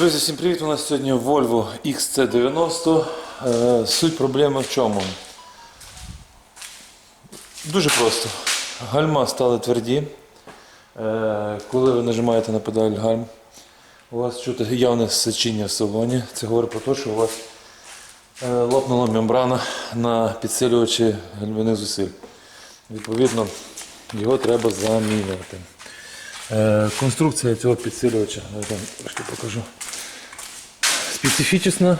Друзі, всім привіт! У нас сьогодні Volvo XC90. Е, Суть проблеми в чому? Дуже просто. Гальма стали тверді. Е, Коли ви нажимаєте на педаль гальм, у вас чути явне сечіння в салоні. Це говорить про те, що у вас е, лопнула мембрана на підсилювачі гальмівних зусиль. Відповідно, його треба замінювати. Конструкція цього підсилювача, я вам трошки покажу. Специфічна.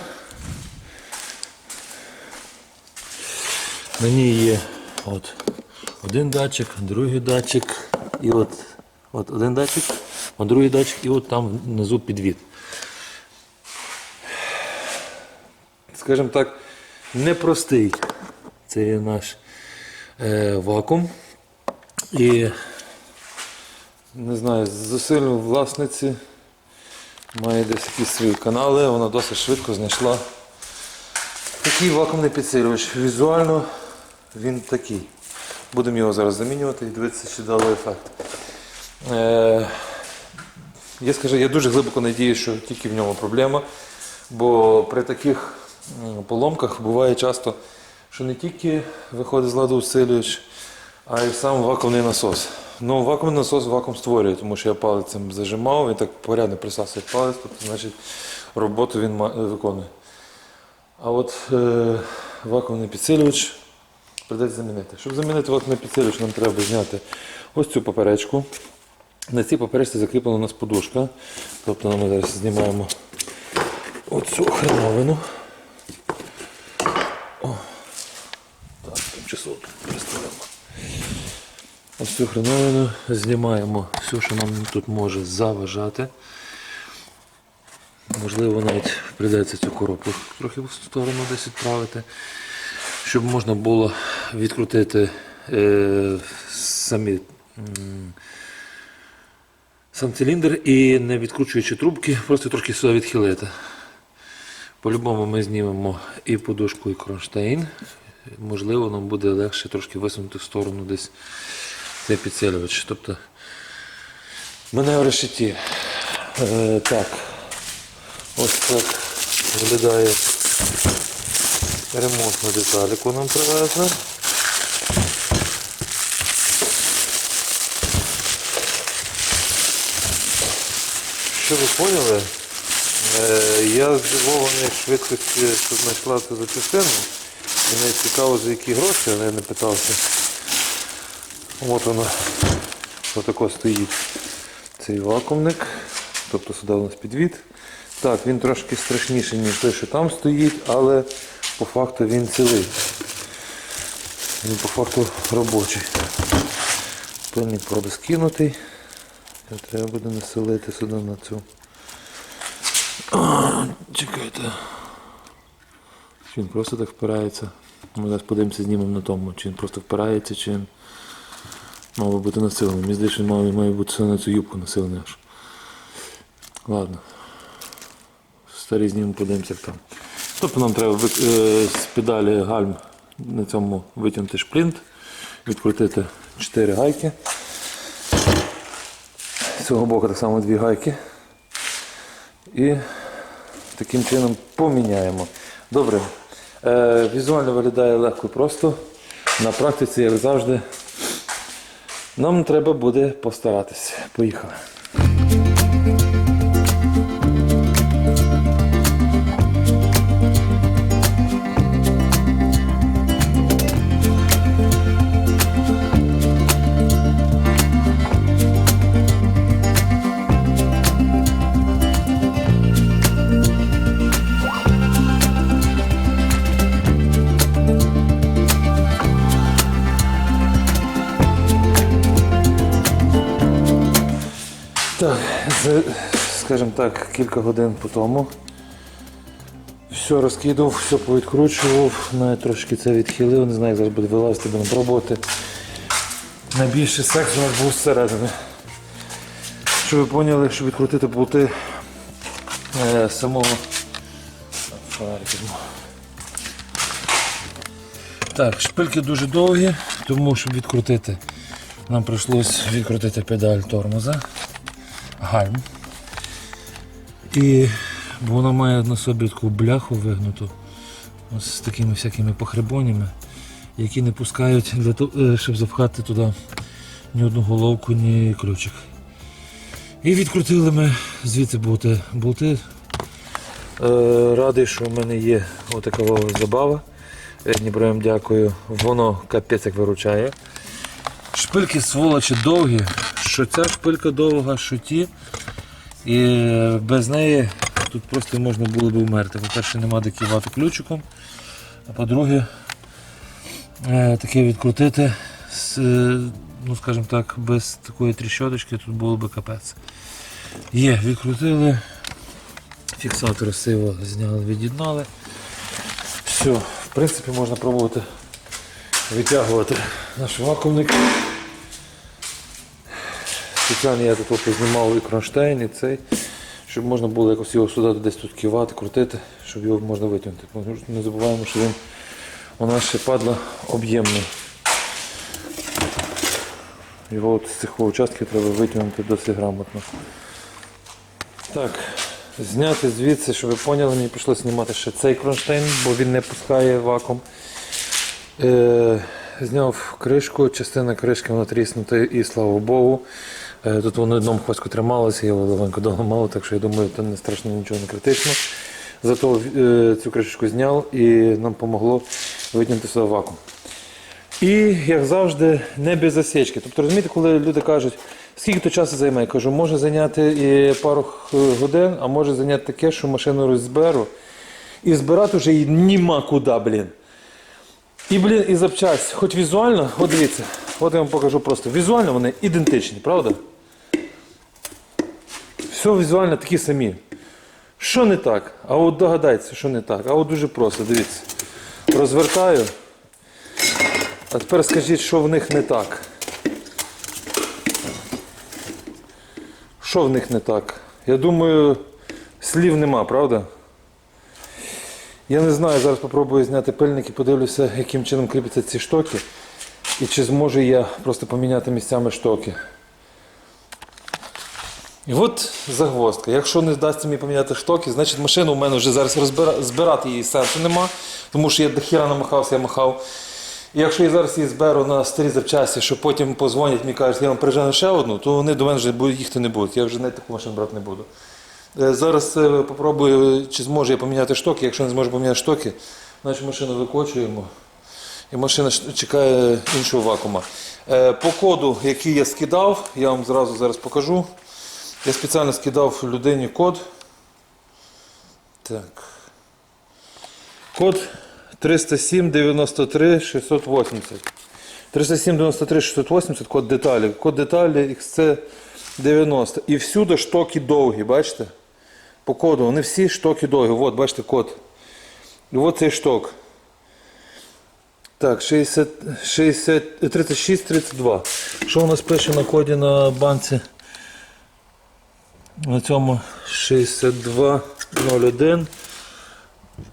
На ній є от, один датчик, другий датчик, і от, от один датчик, от другий датчик, і от там внизу підвід. Скажімо так, непростий це є наш е, вакуум. І не знаю, зусиль власниці має десь якісь свої канали, вона досить швидко знайшла такий вакуумний підсилювач. Візуально він такий. Будемо його зараз замінювати і дивитися, чи дало ефект. Е, я скажу, я дуже глибоко надію, що тільки в ньому проблема, бо при таких поломках буває часто, що не тільки виходить з ладу усилювач, а й сам вакуумний насос. Ну, вакуумний насос вакуум створює, тому що я палицем зажимав, він так порядно присасує палець, тобто, значить, роботу він виконує. А от е, вакуумний підсилювач придеться замінити. Щоб замінити вакуумний підсилювач, нам треба зняти ось цю поперечку. На цій поперечці закріплена у нас подушка. Тобто ми зараз знімаємо оцю хреновину. О, так, тимчасово тут приставимо. Ось цю хреновину знімаємо все, що нам тут може заважати. Можливо, навіть прийдеться цю коробку трохи в сторону десь відправити, щоб можна було відкрутити е, самі, м, сам циліндр і не відкручуючи трубки, просто трошки сюди відхилити. По-любому ми знімемо і подушку, і кронштейн. Можливо, нам буде легше трошки висунути в сторону десь цей підсилювач. Тобто мене решеті. Е, так. Ось так виглядає ремонтна деталь, яку нам привезли. Що ви поняли? Е, я здивований швидкості, що знайшла цю запчастину. Мені цікаво, за які гроші, але я не питався. От вона отако стоїть цей вакуумник. Тобто сюди у нас підвід. Так, він трошки страшніший, ніж той, що там стоїть, але по факту він цілий. Він по факту робочий. Пильний правда скинутий. Треба буде населити сюди на цю. Чекайте. Чи він просто так впирається? Ми зараз подивимося, знімемо на тому, чи він просто впирається, чи він би бути насилений. Мені здається, має, має бути на цю юбку насилений аж. Ладно. Старі знімемо, подивимося як там. Тобто нам треба вик- е, з педалі гальм на цьому витягнути шплінт, відкрутити 4 гайки. З цього боку так само дві гайки. І таким чином поміняємо. Добре. Е, візуально виглядає легко і просто. На практиці, як завжди, нам треба буде постаратися. Поїхали. Це, скажімо так, кілька годин по тому. Все розкидав, все повідкручував, навіть трошки це відхилив, не знаю, як зараз буде вилазити, будемо пробувати. Найбільший секс у нас був зсередини. Щоб ви поняли, щоб відкрутити болти е, самого. Фонарик. Так, шпильки дуже довгі, тому щоб відкрутити, нам прийшлось відкрутити педаль тормоза, гальм. І вона має на собі таку бляху вигнуту ось з такими всякими похребонями, які не пускають, для того, е, щоб запхати туди ні одну головку, ні ключик. І відкрутили ми звідси болти. болти. Е, радий, що в мене є отака забава. Е, дякую. Воно капець як виручає. Шпильки сволочі довгі, що ця шпилька довга, що ті. І без неї тут просто можна було б вмерти. По-перше, нема де кивати ключиком. А по-друге, е, таке відкрутити, е, ну скажімо так, без такої тріщоточки тут було б капець. Є, відкрутили. Фіксатор сиво зняли, від'єднали. Все, в принципі, можна пробувати витягувати наш вакуумник. Спеціально я тут познімав і кронштейн, і цей, щоб можна було якось його сюди десь тут кивати, крутити, щоб його можна витягнути. Не забуваємо, що він у нас ще падла об'ємний. Його от з цих участків треба витягнути досить грамотно. Так, зняти звідси, щоб ви поняли, мені прийшлося знімати ще цей кронштейн, бо він не пускає вакуум. Е, зняв кришку, частина кришки вона тріснута і слава Богу. Е, тут воно одному хвостку трималося, його легенько доламав, так що я думаю, це не страшно нічого не критично. Зато е, цю кришечку зняв і нам допомогло витягнути сюди вакуум. І, як завжди, не без засічки. Тобто, розумієте, коли люди кажуть, скільки то часу займе, я кажу, може зайняти і пару годин, а може зайняти таке, що машину розберу. І збирати вже її нема куди, блін. І, блін, і запчасть, хоч візуально, от дивіться, от я вам покажу просто. Візуально вони ідентичні, правда? Все візуально такі самі. Що не так? А от догадайтеся, що не так. А от дуже просто, дивіться. Розвертаю. А тепер скажіть, що в них не так. Що в них не так? Я думаю, слів нема, правда? Я не знаю, зараз спробую зняти пильник і подивлюся, яким чином кріпляться ці штоки. І чи зможу я просто поміняти місцями штоки. І от загвоздка. Якщо не вдасться мені поміняти штоки, значить машину у мене вже зараз розбира... збирати її сенсу нема, тому що я до хіра намахався, я махав. І якщо я зараз її зберу на старі запчасті, що потім позвонять мені кажуть, я вам прижену ще одну, то вони до мене вже їхати не будуть. Я вже не таку машину брати не буду. Е, Зараз е, попробую, чи зможу я поміняти штоки. Якщо не зможу поміняти штоки, значить машину викочуємо. І машина чекає іншого вакуума. Е, По коду, який я скидав, я вам зразу зараз покажу. Я спеціально скидав людині код. Так. Код 307 93 680. 307 93 680 код деталі. Код деталі XC90. І всюди штоки довгі, бачите? По коду. Вони всі штоки довгі. От, бачите, код. І от цей шток. Так, 60, 60, 36, 32. Що у нас пише на коді на банці? На цьому 6201.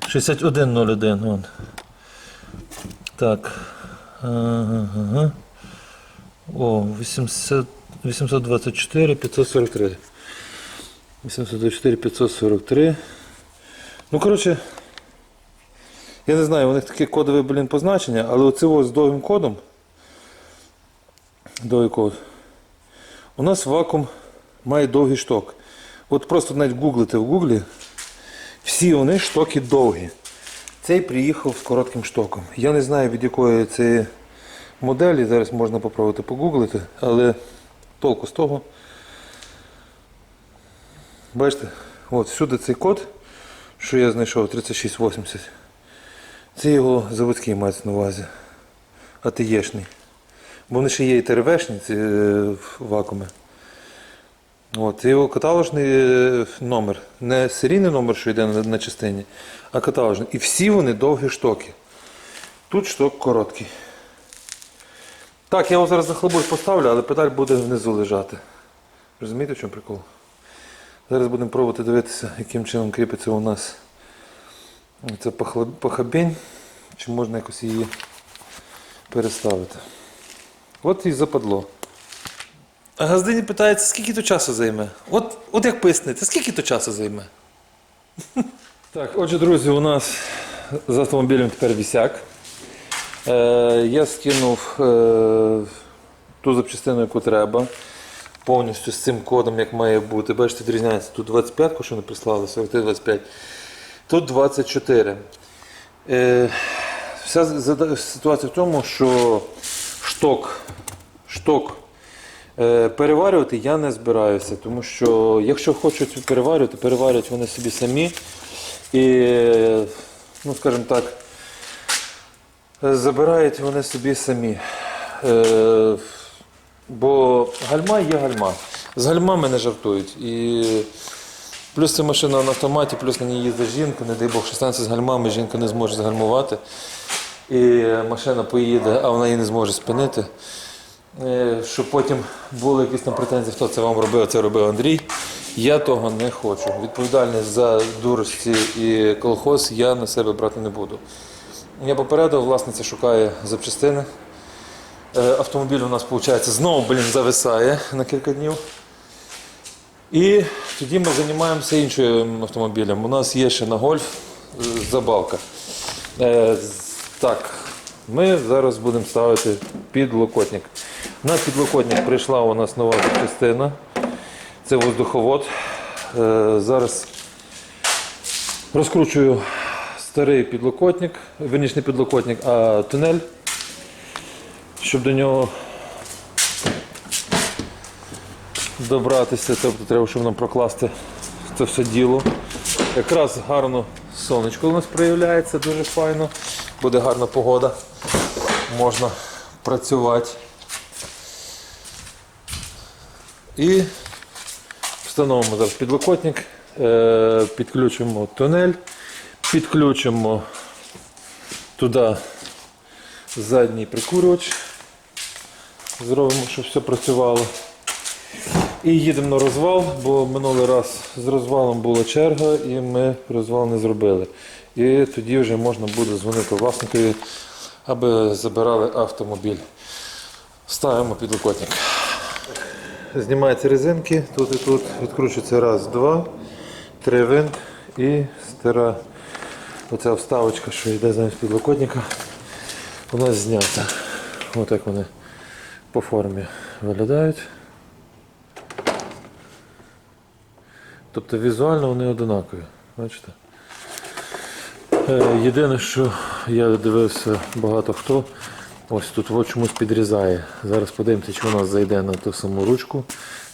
6101. Вон. Так. Ага. О, 800, 824 543. 824 543. Ну, коротше, я не знаю, у них таке кодове, блін, позначення, але оце ось з довгим кодом. Довгий код. У нас вакуум має довгий шток. От просто навіть гуглите в гуглі. Всі вони штоки довгі. Цей приїхав з коротким штоком. Я не знаю від якої це моделі, зараз можна попробувати погуглити, але толку з того. Бачите, от всюди цей код, що я знайшов 3680. Це його заводський мається на увазі. АТЄшний. Бо вони ще є і ТРВшні ці е, вакууми. От, його каталожний е, номер. Не серійний номер, що йде на, частині, а каталожний. І всі вони довгі штоки. Тут шток короткий. Так, я його зараз на хлебой поставлю, але педаль буде внизу лежати. Розумієте, в чому прикол? Зараз будемо пробувати дивитися, яким чином кріпиться у нас ця пахабінь, чи можна якось її переставити. От і западло. А газдині питається, скільки то часу займе? От, от як пояснити, скільки то часу займе? Так, отже, друзі, у нас з автомобілем тепер вісяк. Е, я скинув е, ту запчастину, яку треба. Повністю з цим кодом, як має бути. Бачите, відрізняється. Тут 25, що не прислали, 43-25. Тут 24. Е, вся ситуація в тому, що шток, шток переварювати я не збираюся, тому що якщо хочуть переварювати, переварюють вони собі самі. І, е, ну, скажімо так, е, забирають вони собі самі. Е, бо гальма є гальма. З гальмами не жартують. І плюс це машина на автоматі, плюс на ній їздить жінка, не дай Бог, що станеться з гальмами, жінка не зможе згальмувати. І машина поїде, а вона її не зможе спинити. Е, Щоб потім були якісь там претензії, хто це вам робив, це робив Андрій. Я того не хочу. Відповідальність за дурості і колхоз я на себе брати не буду. Я попередив, власниця шукає запчастини. Е, Автомобіль у нас, виходить, знову блін, зависає на кілька днів. І тоді ми займаємося іншим автомобілем. У нас є ще на гольф е, забавка. Так, ми зараз будемо ставити підлокотник. На підлокотник прийшла у нас нова запчастина. Це воздуховод. Е, Зараз розкручую старий підлокотник, верніше не підлокотник, а тунель, щоб до нього добратися. Тобто треба, щоб нам прокласти це все діло. Якраз гарно сонечко у нас проявляється, дуже файно. Буде гарна погода. Можна працювати. І встановимо зараз підлокотник, е, підключимо тунель, підключимо туди задній прикурювач. Зробимо, щоб все працювало. І їдемо на розвал, бо минулий раз з розвалом була черга і ми розвал не зробили. І тоді вже можна буде дзвонити власникові, аби забирали автомобіль. Ставимо підлокотник. Знімаються резинки, тут і тут відкручується раз, два, три винт і стара оця вставочка, що йде замість підлокотника, нас знята. Ось так вони по формі виглядають. Тобто візуально вони одинакові. Бачите? Е, Єдине, що я дивився багато хто, ось тут от чомусь підрізає. Зараз подивимося, чи нас зайде на ту саму ручку,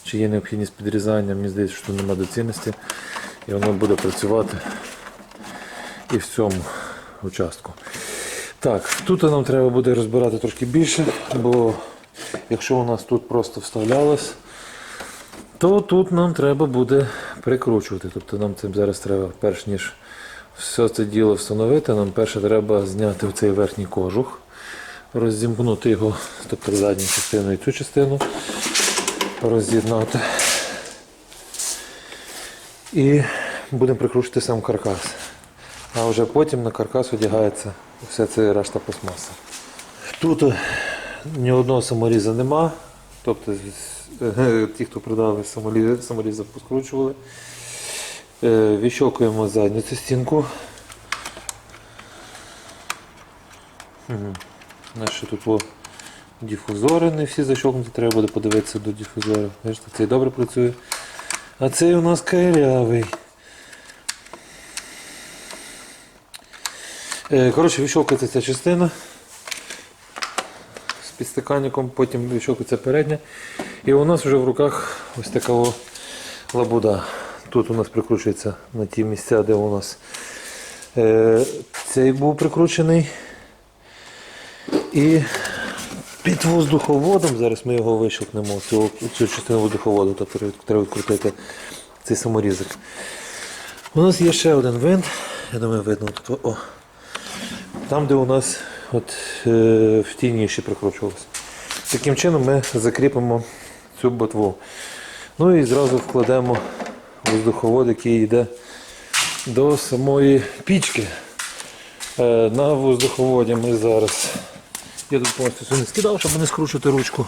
чи є необхідність підрізання. Мені здається, що тут немає доцільності. І воно буде працювати і в цьому участку. Так, тут нам треба буде розбирати трошки більше, бо якщо у нас тут просто вставлялось, то тут нам треба буде прикручувати. Тобто нам цим зараз треба, перш ніж все це діло встановити, нам перше треба зняти цей верхній кожух, розімкнути його, тобто задню частину і цю частину, роз'єднати. І будемо прикручувати сам каркас. А вже потім на каркас одягається вся ця решта пластмаса. Тут е, ні одного саморіза нема. Тобто е, ті, хто продали саморізи, саморізи поскручували. Е, Відщолкуємо задню цю. Наші тут дифузори не всі защолкнуті, треба буде подивитися до дифузора. Бачите, цей добре працює. А цей у нас кайрявий. Е, Коротше, відщолкується ця частина з підстаканником, потім відщолкується передня. І у нас вже в руках ось така лабуда. Тут у нас прикручується на ті місця, де у нас е, цей був прикручений. І під воздуховодом, зараз ми його вищелкнемо, цю, цю частину воздуховоду, тобто треба відкрутити цей саморізик. У нас є ще один винт, я думаю, видно тут. О, там, де у нас от, е, в тій ніші прикручувалося. Таким чином ми закріпимо цю ботву. Ну і зразу вкладемо воздуховод, який йде до самої пічки. Е, На воздуховоді ми зараз. Я тут повністю не скидав, щоб не скручувати ручку.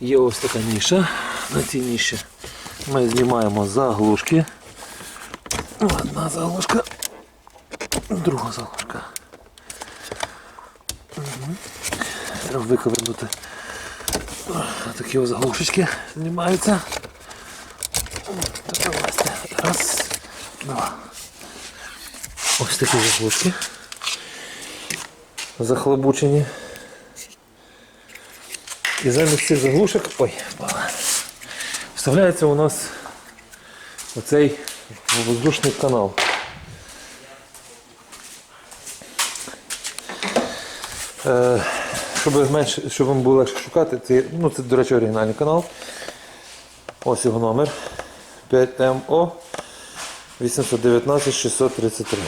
Є ось така ніша. На цій ніші ми знімаємо заглушки. Одна заглушка. Друга заглушка. Треба виковернути. Такі заглушечки знімаються. Раз, два. Ось такі заглушки. Захлобучені. І замість цих заглушок ой, вставляється у нас оцей воздушний канал. Е, щоб, менше, щоб вам було легше шукати, це, ну, це, до речі, оригінальний канал. Ось його номер 5МО 819 633.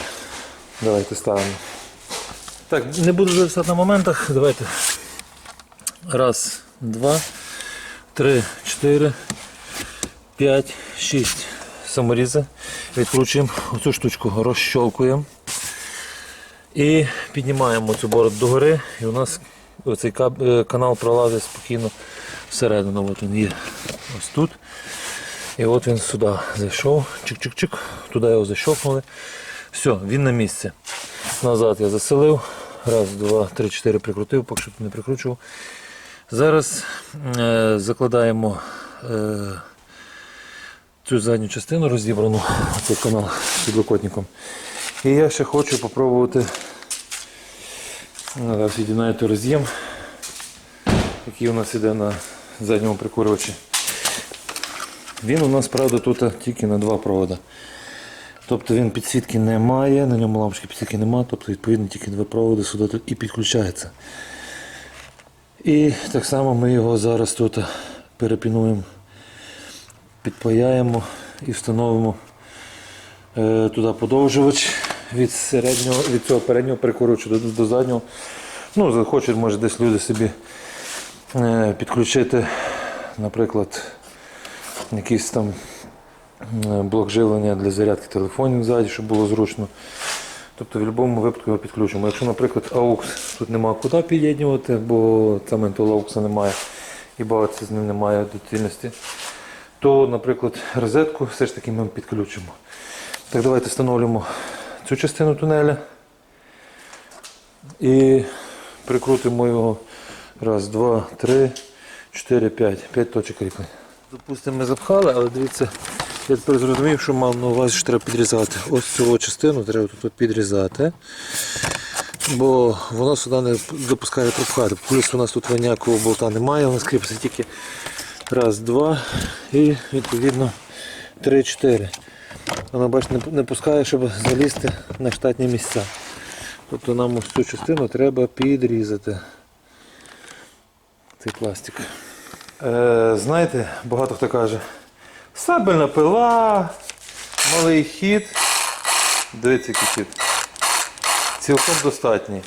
Давайте ставимо. Так, не буду зависати на моментах. Давайте. Раз, два, три, чотири, п'ять, шість. Саморізи. Відкручуємо оцю штучку, розщолкуємо. І піднімаємо цю бороду догори. І у нас цей канал пролазить спокійно всередину. От він є ось тут. І от він сюди зайшов. Чик-чик-чик. Туди його защелкнули. Все, він на місці. Назад я заселив. Раз, два, три, чотири прикрутив, поки що не прикручував. Зараз е, закладаємо е, цю задню частину розібрану, цей канал з підлокотником. І я ще хочу спробувати зараз від'єднаю роз'єм, який у нас іде на задньому прикурювачі. Він у нас, правда, тут тільки на два провода. Тобто він підсвітки не має, на ньому лампочки підсвітки немає, тобто відповідно тільки два проводи сюди і підключається. І так само ми його зараз тут перепінуємо, підпаяємо і встановимо е, туди подовжувач від середнього, від цього переднього прикурювача до, до заднього. Ну, захочуть, може десь люди собі е, підключити, наприклад, якийсь там е, блок живлення для зарядки телефонів ззаді, щоб було зручно. Тобто в будь-якому випадку його підключимо. Якщо, наприклад, AUX тут немає куди під'єднувати, бо того AUX немає і бавитися з ним немає доцільності, то, наприклад, розетку все ж таки ми підключимо. Так, давайте встановлюємо цю частину тунеля і прикрутимо його. Раз, два, три, чотири, п'ять. П'ять точок кріплення. Допустимо, ми запхали, але дивіться, я тепер зрозумів, що мав на увазі, що треба підрізати. Ось цю частину треба тут підрізати. Бо воно сюди не допускає пропхати. Плюс у нас тут ніякого болта немає, у нас кріпиться тільки раз, два і відповідно три, чотири. Воно бачите, не пускає, щоб залізти на штатні місця. Тобто нам ось цю частину треба підрізати. Цей пластик. Е, знаєте, багато хто каже, сабельна пила, малий хід. Дивіться, який хід. Цілком достатній.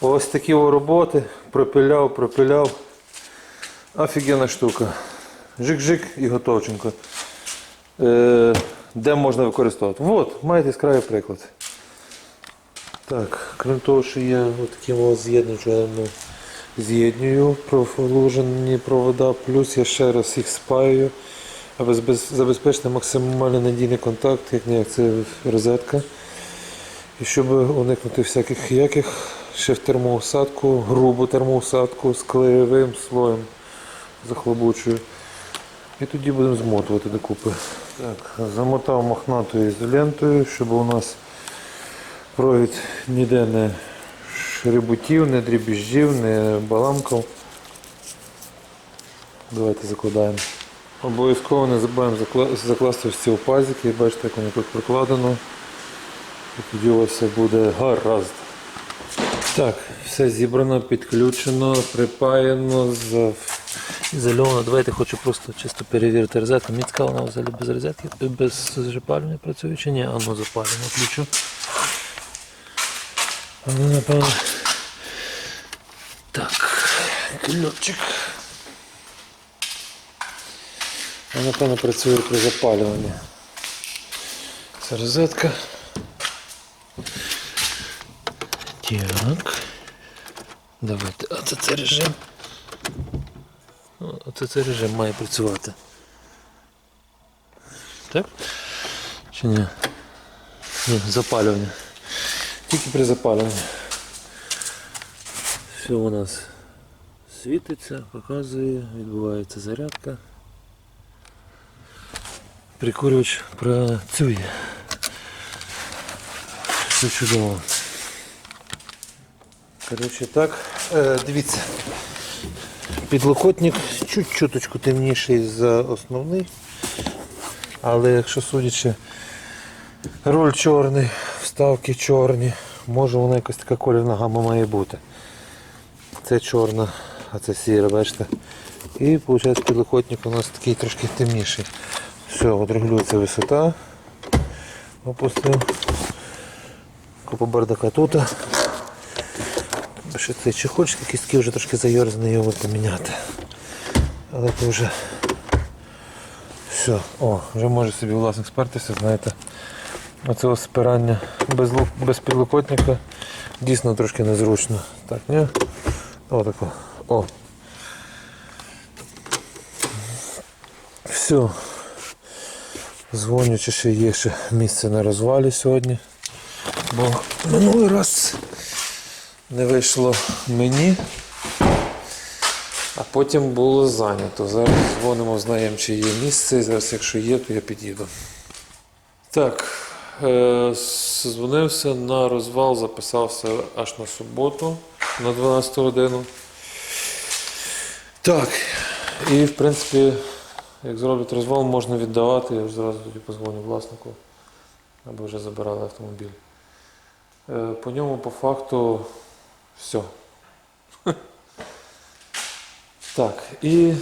Ось такі роботи. Пропиляв, пропиляв. Офігенна штука. Жик-жик і готовченко. Е, де можна використовувати? От, маєте яскравий приклад. Так, крім того, що я таким ось з'єднуючим з'єднюю проложені провода, плюс я ще раз їх спаюю, аби забезпечити максимально надійний контакт, як не як це розетка. І щоб уникнути всяких яких ще в термоусадку, грубу термоусадку з клеєвим слоєм захлобучую. І тоді будемо змотувати докупи. Так, замотав мохнатою ізолентою, щоб у нас провід ніде не шребутів, не дрібіжджів, не баламкав. Давайте закладаємо. Обов'язково не забуваємо закла- закласти ось ці пазики. Бачите, як воно тут прокладено. І тоді у вас все буде гаразд. Так, все зібрано, підключено, припаяно, ізольовано. Давайте хочу просто чисто перевірити розетку. Мені цікаво, вона взагалі без розетки, без запалювання працює чи ні? А ну запалювання включу. А ну, напевно. Так, ключик. А напевно працює при запалюванні. Це розетка. Так. Давайте. А це цей режим. Оце цей режим має працювати. Так? Чи ні? Ні, запалювання. Тільки при запалюванні. Все у нас світиться, показує, відбувається зарядка. Прикурювач працює. Все чудово. Коротше так, е, дивіться. Підлокотник чуть чуточку темніший за основний. Але якщо судячи, руль чорний, вставки чорні, може вона якась така колірна гама має бути. Це чорна, а це сіра, бачите. І виходить підлокотник у нас такий трошки темніший. Все, от регулюється висота. Опустив. Купа бардака тут. Ще цей чехольчик кістки вже трошки зайорзаний його поміняти. Але це вже все. О, вже може собі власник спертися, знаєте. Оце ось спирання без, лу- без підлокотника дійсно трошки незручно. Так, ні? О, тако. О. Все. Дзвоню, чи ще є ще місце на розвалі сьогодні. Бо минулий раз не вийшло мені, а потім було зайнято. Зараз дзвонимо, знаємо, чи є місце. І зараз, якщо є, то я під'їду. Так, дзвонився на розвал, записався аж на суботу на 12 годину. Так, і в принципі, як зроблять розвал, можна віддавати. Я вже зразу тоді позвоню власнику, аби вже забирали автомобіль. Е, По ньому по факту все. Так, і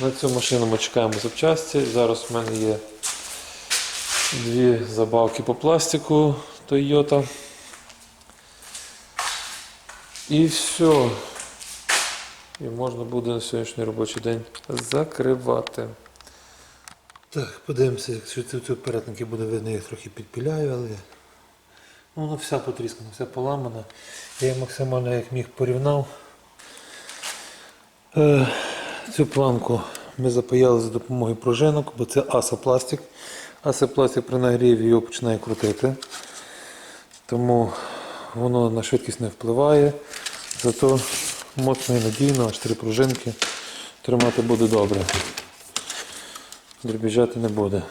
на цю машину ми чекаємо запчасті. Зараз в мене є дві забавки по пластику Toyota. І все. І можна буде на сьогоднішній робочий день закривати. Так, подивимося, якщо ці перетники буде видно, я їх трохи підпіляю, але ну, вона вся потріскана, вся поламана. Я максимально як міг порівняв. Е, цю планку ми запаяли за допомогою пружинок, бо це асопластик. Асопластик при нагріві його починає крутити. Тому воно на швидкість не впливає. Зато моцно і надійно, аж три пружинки. Тримати буде добре. Дребіжати не буде.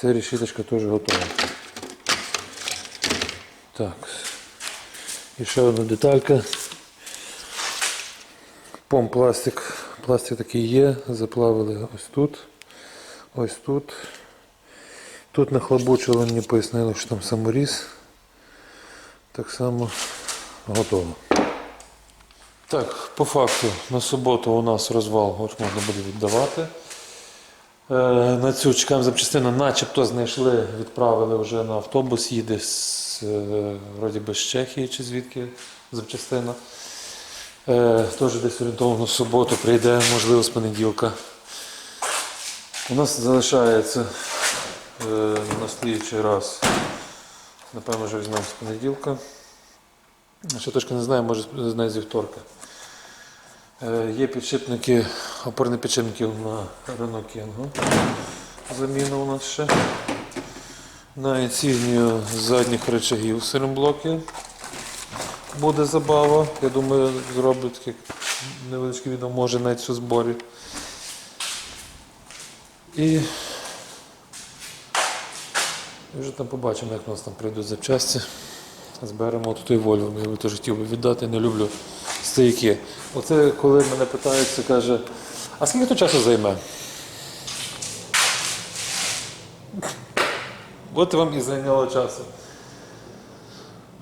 Ця решіточка теж готова. Так. І ще одна деталька. Пом пластик. Пластик такий є. Заплавили ось тут. Ось тут. Тут нахлобучили, мені пояснили, що там саморіз. Так само готово. Так, по факту на суботу у нас розвал от можна буде віддавати. Е, на цю чекаємо запчастину, начебто знайшли, відправили вже на автобус, їде з, е, вроді би з Чехії чи звідки запчастина. Е, теж десь орієнтовно в суботу прийде, можливо, з понеділка. У нас залишається е, на слідчий раз. Напевно, вже візьмемо з понеділка. Ще точно не знаю, може з- знаю зі вторка. Е, Є підшипники, опорні підшипники на Renault Kangoo. Заміна у нас ще. На інсігнію задніх речагів сиремблоки. Буде забава. Я думаю, зроблю таке невеличке відео, може навіть у зборі. І вже там побачимо, як у нас там прийдуть запчасті. Зберемо тут і Вольво, я би теж хотів би віддати, не люблю стояки. Оце коли мене питаються, каже, а скільки то часу займе? От вам і зайняло часу.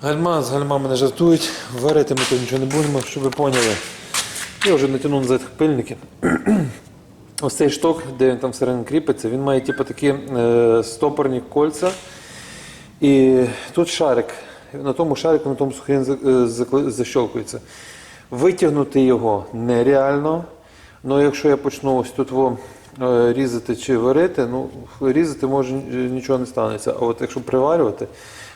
Гальма з гальмами не жартують, варити ми тут нічого не будемо, щоб ви поняли. Я вже натягнув на цих пильників. Ось цей шток, де він там всередині кріпиться, він має типу, такі е, стопорні кольця. І тут шарик. На тому шарику, на тому сухарин за- е, защолкується. Витягнути його нереально. Ну, якщо я почну ось тут во, е, різати чи варити, ну, різати може нічого не станеться. А от якщо приварювати,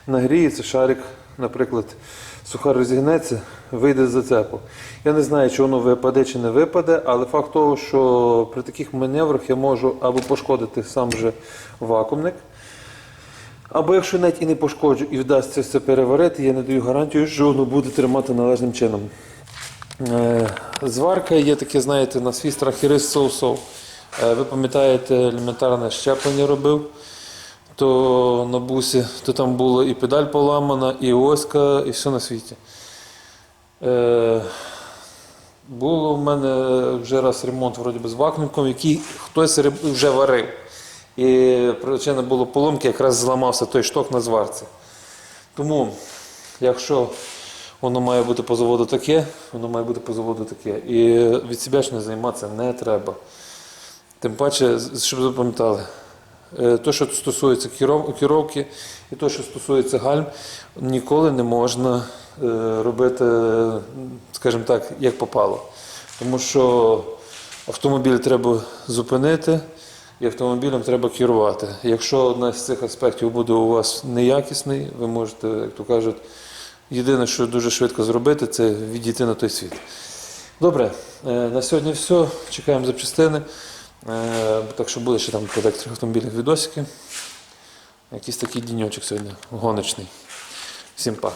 нагріється шарик, наприклад, сухар розігнеться, вийде з зацепу. Я не знаю, чи воно випаде чи не випаде, але факт того, що при таких маневрах я можу або пошкодити сам же вакуумник, Або якщо навіть і не пошкоджу і вдасться це переварити, я не даю гарантію, що воно буде тримати належним чином. Е, Зварка є таке, знаєте, на свій страх і рис соусов. Е, Ви пам'ятаєте, елементарне щеплення робив, то на бусі, то там було і педаль поламана, і оська, і все на світі. Е, було в мене вже раз ремонт вроді з вакуумником, який хтось вже варив. І причина була поломки, якраз зламався той шток на зварці. Тому, якщо воно має бути по заводу таке, воно має бути по заводу таке. І від себе ж не займатися не треба. Тим паче, щоб запам'ятали, е, то, що стосується керов- керовки, і то, що стосується гальм, ніколи не можна е, робити, скажімо так, як попало. Тому що автомобіль треба зупинити, і автомобілем треба керувати. Якщо одна з цих аспектів буде у вас неякісний, ви можете, як то кажуть, єдине, що дуже швидко зробити, це відійти на той світ. Добре, е, на сьогодні все. Чекаємо запчастини. Е, Так що буде ще там по декотрих автомобілях відосики. Якийсь такий діньочок сьогодні гоночний. Всім па.